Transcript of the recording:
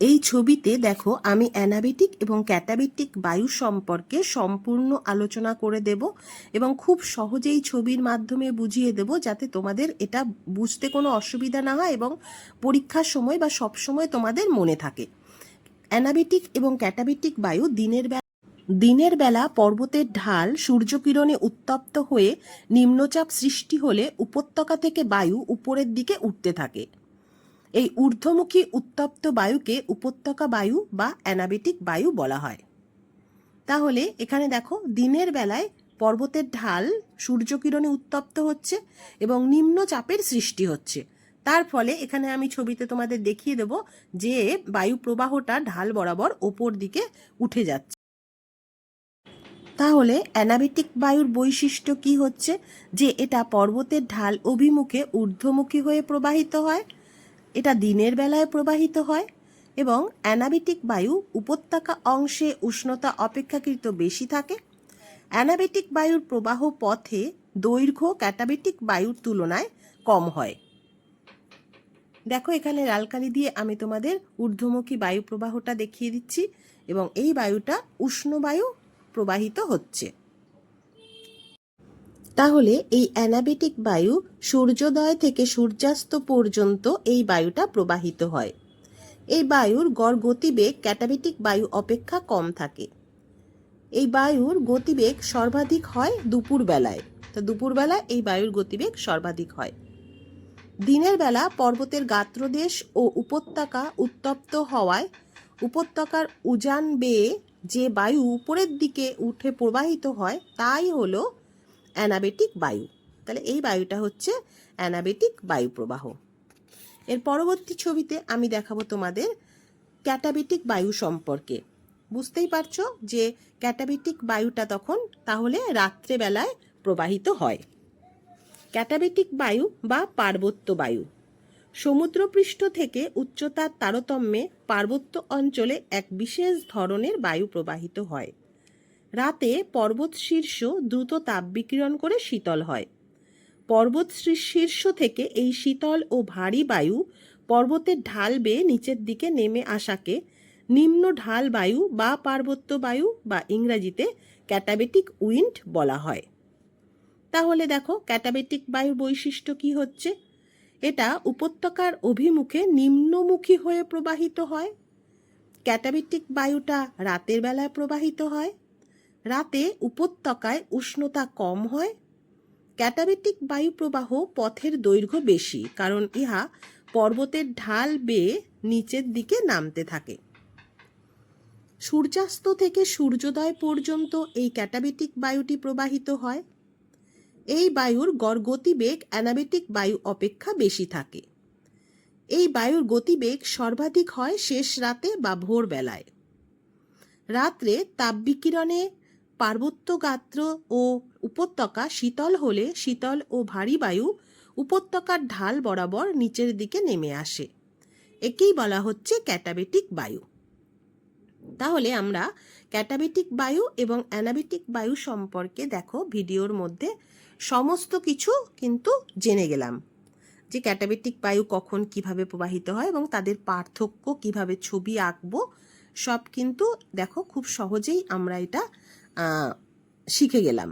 এই ছবিতে দেখো আমি অ্যানাবেটিক এবং ক্যাটাবেটিক বায়ু সম্পর্কে সম্পূর্ণ আলোচনা করে দেব এবং খুব সহজেই ছবির মাধ্যমে বুঝিয়ে দেব যাতে তোমাদের এটা বুঝতে কোনো অসুবিধা না হয় এবং পরীক্ষার সময় বা সব সময় তোমাদের মনে থাকে। অ্যানাবেটিক এবং ক্যাটাবেটিক বায়ু দিনের বেলা দিনের বেলা পর্বতের ঢাল সূর্যকিরণে উত্তপ্ত হয়ে নিম্নচাপ সৃষ্টি হলে উপত্যকা থেকে বায়ু উপরের দিকে উঠতে থাকে। এই ঊর্ধ্বমুখী উত্তপ্ত বায়ুকে উপত্যকা বায়ু বা অ্যানাবেটিক বায়ু বলা হয়। তাহলে এখানে দেখো দিনের বেলায় পর্বতের ঢাল সূর্যকিরণে উত্তপ্ত হচ্ছে এবং নিম্নচাপের সৃষ্টি হচ্ছে। তার ফলে এখানে আমি ছবিতে তোমাদের দেখিয়ে দেব যে বায়ু প্রবাহটা ঢাল বরাবর ওপর দিকে উঠে যাচ্ছে। তাহলে অ্যানাবেটিক বায়ুর বৈশিষ্ট্য কি হচ্ছে? যে এটা পর্বতের ঢাল অভিমুখে ঊর্ধ্বমুখী হয়ে প্রবাহিত হয় এটা দিনের বেলায় প্রবাহিত হয় এবং অ্যানাবেটিক বায়ু উপত্যকা অংশে উষ্ণতা অপেক্ষাকৃত বেশি থাকে। অ্যানাবেটিক বায়ুর প্রবাহ পথে দৈর্ঘ্য ক্যাটাবেটিক বায়ুর তুলনায় কম হয়। দেখো এখানে লালকালি দিয়ে আমি তোমাদের ঊর্ধ্বমুখী বায়ু প্রবাহটা দেখিয়ে দিচ্ছি এবং এই বায়ুটা উষ্ণ বায়ু প্রবাহিত হচ্ছে। তাহলে এই অ্যানাবেটিক বায়ু সূর্যোদয় থেকে সূর্যাস্ত পর্যন্ত এই বায়ুটা প্রবাহিত হয়। এই বায়ুর গড় গতিবেগ ক্যাটাবেটিক বায়ু অপেক্ষা কম থাকে। এই বায়ুর গতিবেগ সর্বাধিক হয় দুপুর বেলায় তো দুপুরবেলায় এই বায়ুর গতিবেগ সর্বাধিক হয়। দিনের বেলা পর্বতের গাত্রদেশ ও উপত্যকা উত্তপ্ত হওয়ায় উপত্যকার উজান বেয়ে যে বায়ু উপরের দিকে উঠে প্রবাহিত হয়, তাই হলো অ্যানাবেটিক বায়ু। তাহলে এই বায়ুটা হচ্ছে অ্যানাবেটিক বায়ু প্রবাহ এর পরবর্তী ছবিতে আমি দেখাবো তোমাদের ক্যাটাবেটিক বায়ু সম্পর্কে। বুঝতেই পারছ যে ক্যাটাবেটিক বায়ুটা তখন তাহলে রাত্রেবেলায় প্রবাহিত হয়। ক্যাটাবেটিক বায়ু বা পার্বত্য বায়ু। সমুদ্রপৃষ্ঠ থেকে উচ্চতার তারতম্যে পার্বত্য অঞ্চলে এক বিশেষ ধরনের বায়ু প্রবাহিত হয়। রাতে পর্বত শীর্ষ দ্রুত তাপ বিকিরণ করে শীতল হয়। পর্বত শীর্ষ থেকে এই শীতল ও ভারী বায়ু পর্বতের ঢাল বেয়ে নিচের দিকে নেমে আসাকে নিম্ন ঢাল বায়ু বা পার্বত্য বায়ু বা ইংরাজিতে ক্যাটাবেটিক উইন্ড বলা হয়। তাহলে দেখো ক্যাটাবেটিক বায়ুর বৈশিষ্ট্য কি হচ্ছে? এটা উপত্যকার অভিমুখে নিম্নমুখী হয়ে প্রবাহিত হয়। ক্যাটাবেটিক বায়ুটা রাতের বেলায় প্রবাহিত হয়। রাতে উপত্যকায় উষ্ণতা কম হয়। ক্যাটাবেটিক বায়ু প্রবাহ পথের দৈর্ঘ্য বেশি, কারণ ইহা পর্বতের ঢাল বেয়ে নিচের দিকে নামতে থাকে। সূর্যাস্ত থেকে সূর্যোদয় পর্যন্ত এই ক্যাটাবেটিক বায়ুটি প্রবাহিত হয়। এই বায়ুর গড় গতিবেগ অ্যানাবেটিক বায়ু অপেক্ষা বেশি থাকে। এই বায়ুর গতিবেগ সর্বাধিক হয় শেষ রাতে বা ভোরবেলায়। রাত্রে তাপবিকিরণে পার্বত্য গাত্র ও উপত্যকা শীতল হলে শীতল ও ভারী বায়ু উপত্যকার ঢাল বরাবর নিচের দিকে নেমে আসে। একেই বলা হচ্ছে ক্যাটাবেটিক বায়ু। তাহলে আমরা ক্যাটাবেটিক বায়ু এবং অ্যানাবেটিক বায়ু সম্পর্কে দেখো ভিডিওর মধ্যে সমস্ত কিছু কিন্তু জেনে গেলাম। যে ক্যাটাবেটিক বায়ু কখন কীভাবে প্রবাহিত হয় এবং তাদের পার্থক্য কীভাবে ছবি আঁকবো, সব কিন্তু দেখো খুব সহজেই আমরা এটা শিখে গেলাম।